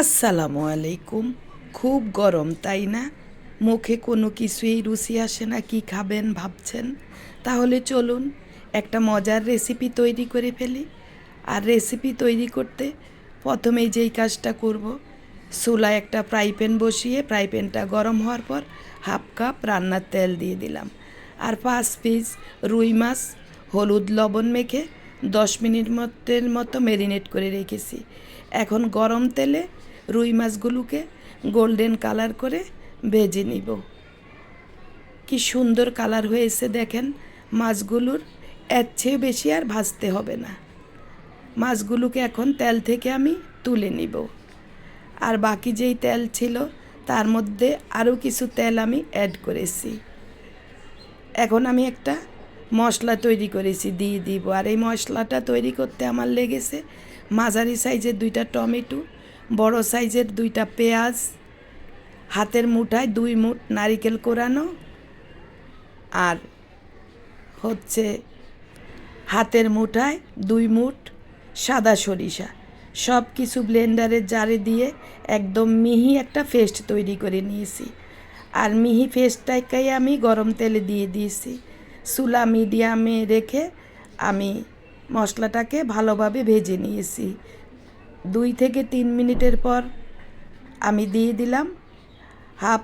আসসালামু আলাইকুম। খুব গরম, তাই না? মুখে কোনো কিছুই রুচি আসে না, কি খাবেন ভাবছেন? তাহলে চলুন, একটা মজার রেসিপি তৈরি করে ফেলি। আর রেসিপি তৈরি করতে প্রথমেই যেই কাজটা করব, চুলায় একটা ফ্রাই প্যান বসিয়ে, ফ্রাই প্যানটা গরম হওয়ার পর হাফ কাপ রান্নার তেল দিয়ে দিলাম। আর পাঁচ পিস রুই মাছ, হলুদ লবণ মেখে দশ মিনিট মতের মতো ম্যারিনেট করে রেখেছি। এখন গরম তেলে রুই মাছগুলোকে গোল্ডেন কালার করে ভেজে নিব। কি সুন্দর কালার হয়েছে দেখেন, মাছগুলোর এর চেয়ে বেশি আর ভাজতে হবে না। মাছগুলোকে এখন তেল থেকে আমি তুলে নিব। আর বাকি যেই তেল ছিল, তার মধ্যে আরও কিছু তেল আমি অ্যাড করেছি। এখন আমি একটা মশলা তৈরি করেছি, দিয়ে দিব। আর এই মশলাটা তৈরি করতে আমার লেগেছে মাঝারি সাইজের দুইটা টমেটো বড় সাইজের দুইটা পেঁয়াজ, হাতের মুঠায় দুই মুঠ নারিকেল কোরানো, আর হচ্ছে হাতের মুঠায় দুই মুঠ সাদা সরিষা। সব কিছু ব্লেন্ডারের জারে দিয়ে একদম মিহি একটা পেস্ট তৈরি করে নিয়েছি। আর মিহি পেস্টটাকেই আমি গরম তেলে দিয়ে দিয়েছি। চুলা মিডিয়ামে রেখে আমি মশলাটাকে ভালোভাবে ভেজে নিয়েছি। দুই থেকে তিন মিনিটের পর আমি দিয়ে দিলাম হাফ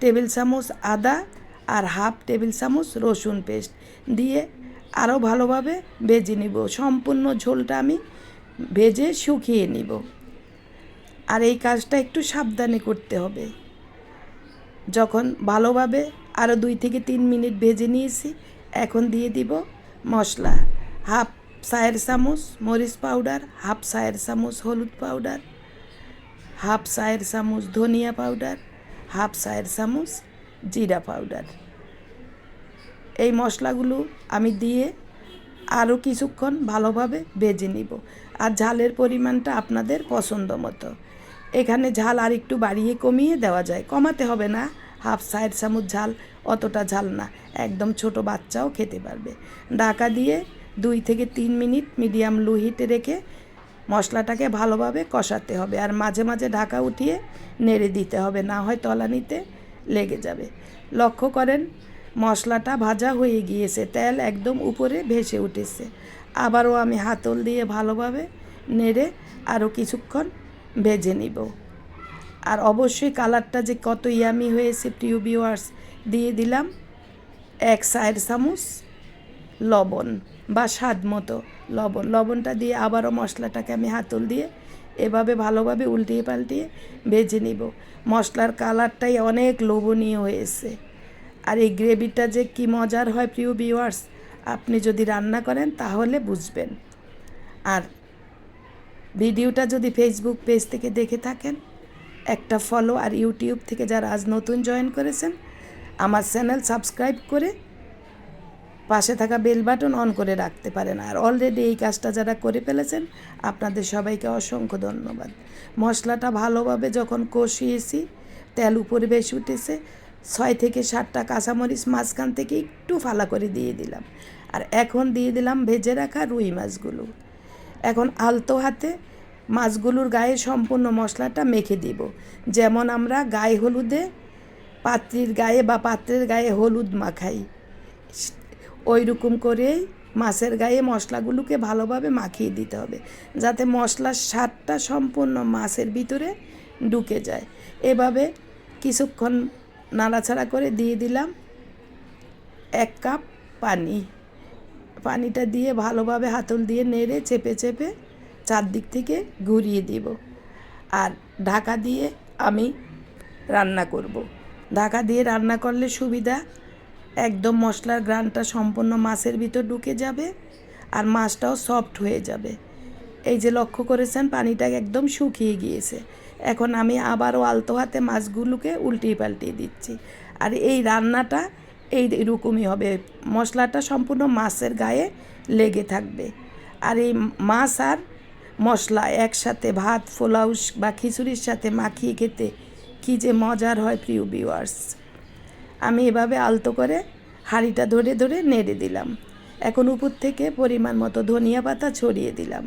টেবিল চামচ আদা আর হাফ টেবিল চামচ রসুন পেস্ট দিয়ে আরও ভালোভাবে ভেজে নিব। সম্পূর্ণ ঝোলটা আমি ভেজে শুকিয়ে নিব। আর এই কাজটা একটু সাবধানে করতে হবে। যখন ভালোভাবে আরও দুই থেকে তিন মিনিট ভেজে নিয়েছি, এখন দিয়ে দিব মশলা। হাফ চায়ের চামচ মরিচ পাউডার, হাফ চায়ের চামচ হলুদ পাউডার, হাফ চায়ের চামচ ধনিয়া পাউডার, হাফ চায়ের চামচ জিরা পাউডার। এই মশলাগুলো আমি দিয়ে আরও কিছুক্ষণ ভালোভাবে ভেজে নিব। আর ঝালের পরিমাণটা আপনাদের পছন্দ মতো। এখানে ঝাল আর একটু বাড়িয়ে কমিয়ে দেওয়া যায়। কমাতে হবে না। হাফ সাইড চামচ ঝাল অতটা ঝাল না। একদম ছোট বাচ্চাও খেতে পারবে। ঢাকা দিয়ে দুই থেকে তিন মিনিট মিডিয়াম লো হিটে রেখে মশলাটাকে ভালোভাবে কষাতে হবে আর মাঝে মাঝে ঢাকা উঠিয়ে নেড়ে দিতে হবে, না হয় তলানিতে লেগে যাবে। লক্ষ্য করেন, মশলাটা ভাজা হয়ে গিয়েছে, তেল একদম উপরে ভেসে উঠেছে। আবারও আমি হাতল দিয়ে ভালোভাবে নেড়ে আরও কিছুক্ষণ ভেজে নিব। আর অবশ্যই কালারটা যে কত ইয়ামি হয়েছে, প্রিয় ভিউয়ার্স, দিয়ে দিলাম এক সাইড চামচ লবণ। বা স্বাদ মতো লবণ। লবণটা দিয়ে আবারও মশলাটাকে আমি হাতল দিয়ে এভাবে ভালোভাবে উল্টিয়ে পাল্টিয়ে ভেজে নিব। মশলার কালারটাই অনেক লোভনীয় হয়েছে। আর এই গ্রেভিটা যে কি মজার হয় প্রিয় ভিউয়ার্স আপনি যদি রান্না করেন তাহলে বুঝবেন। আর ভিডিওটা যদি ফেসবুক পেজ থেকে দেখে থাকেন, একটা ফলো আর ইউটিউব থেকে যারা আজ নতুন জয়েন করেছেন, আমার চ্যানেল সাবস্ক্রাইব করে পাশে থাকা বেল বাটন অন করে রাখতে পারেন। আর অলরেডি এই কাজটা যারা করে ফেলেছেন, আপনাদের সবাইকে অসংখ্য ধন্যবাদ। মশলাটা ভালোভাবে যখন কষিয়েছি, তেল উপরে বেশ উঠেছে, ছয় থেকে সাতটা কাঁচামরিচ মাঝখান থেকে একটু ফালা করে দিয়ে দিলাম। আর এখন দিয়ে দিলাম ভেজে রাখা রুই মাছগুলো। এখন আলতো হাতে মাছগুলোর গায়ে সম্পূর্ণ মশলাটা মেখে দিব। যেমন আমরা গায়ে হলুদে পাত্রীর গায়ে বা পাত্রের গায়ে হলুদ মাখাই। ওই রকম করেই মাছের গায়ে মশলাগুলোকে ভালোভাবে মাখিয়ে দিতে হবে, যাতে মশলার স্বাদটা সম্পূর্ণ মাছের ভিতরে ঢুকে যায়। এভাবে কিছুক্ষণ নাড়াচাড়া করে দিয়ে দিলাম এক কাপ পানি। পানিটা দিয়ে ভালোভাবে হাতল দিয়ে নেড়ে চেপে চেপে চারদিক থেকে ঘুরিয়ে দিব। আর ঢাকা দিয়ে আমি রান্না করব। ঢাকা দিয়ে রান্না করলে সুবিধা একদম মশলার গ্রানটা সম্পূর্ণ মাছের ভিতর ঢুকে যাবে আর মাছটাও সফট হয়ে যাবে। এই যে লক্ষ্য করেছেন, পানিটা একদম শুকিয়ে গিয়েছে। এখন আমি আবারও আলতো হাতে মাছগুলোকে উল্টিয়ে পাল্টিয়ে দিচ্ছি। আর এই রান্নাটা এই রকমই হবে। মশলাটা সম্পূর্ণ মাছের গায়ে লেগে থাকবে। আর এই মাছ আর মশলা একসাথে ভাত, পোলাও বা খিচুড়ির সাথে মাখিয়ে খেতে কী যে মজার হয় প্রিয় ভিউয়ার্স আমি এভাবে আলতো করে হাঁড়িটা ধরে ধরে নেড়ে দিলাম। এখন উপর থেকে পরিমাণ মতো ধনিয়া পাতা ছড়িয়ে দিলাম।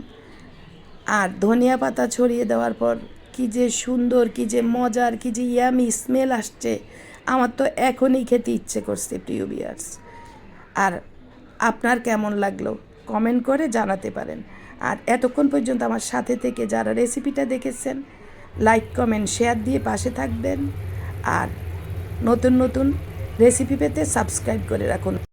আর ধনিয়া পাতা ছড়িয়ে দেওয়ার পর কি যে সুন্দর, কি যে মজার, কি যে ইয়ামি স্মেল আসছে, আমার তো এখনই খেতে ইচ্ছে করছে প্রিয় বিয়ার্স আর আপনার কেমন লাগল কমেন্ট করে জানাতে পারেন। আর এতক্ষণ পর্যন্ত আমার সাথে থেকে যারা রেসিপিটা দেখেছেন লাইক কমেন্ট শেয়ার দিয়ে পাশে থাকবেন। আর নতুন নতুন রেসিপি পেতে সাবস্ক্রাইব করে রাখুন।